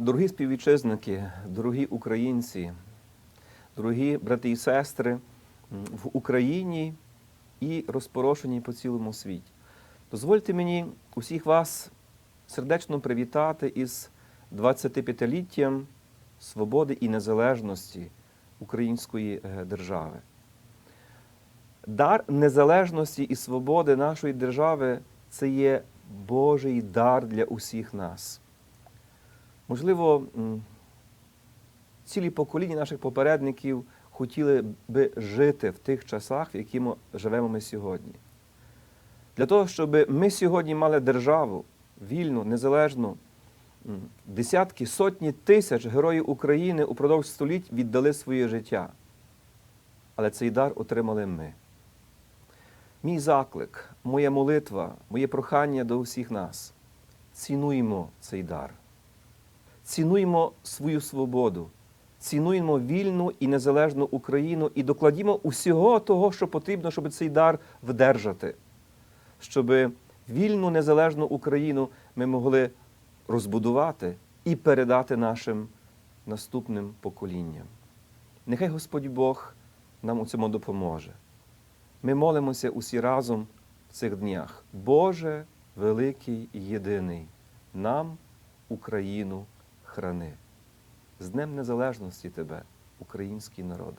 Дорогі співвітчизники, дорогі українці, дорогі брати і сестри в Україні і розпорошені по цілому світі. Дозвольте мені усіх вас сердечно привітати із 25-літтям свободи і незалежності української е, держави. Дар незалежності і свободи нашої держави це є Божий дар для усіх нас. Можливо, цілі покоління наших попередників хотіли би жити в тих часах, в які ми живемо ми сьогодні. Для того, щоб ми сьогодні мали державу вільну, незалежну, десятки, сотні тисяч героїв України упродовж століть віддали своє життя. Але цей дар отримали ми. Мій заклик, моя молитва, моє прохання до усіх нас. Цінуємо цей дар. Цінуємо свою свободу, цінуємо вільну і незалежну Україну і докладімо усього того, що потрібно, щоб цей дар вдержати, щоб вільну незалежну Україну ми могли розбудувати і передати нашим наступним поколінням. Нехай Господь Бог нам у цьому допоможе. Ми молимося усі разом в цих днях. Боже, великий і єдиний, нам Україну храни. З Днем Незалежності Тебе, український народе.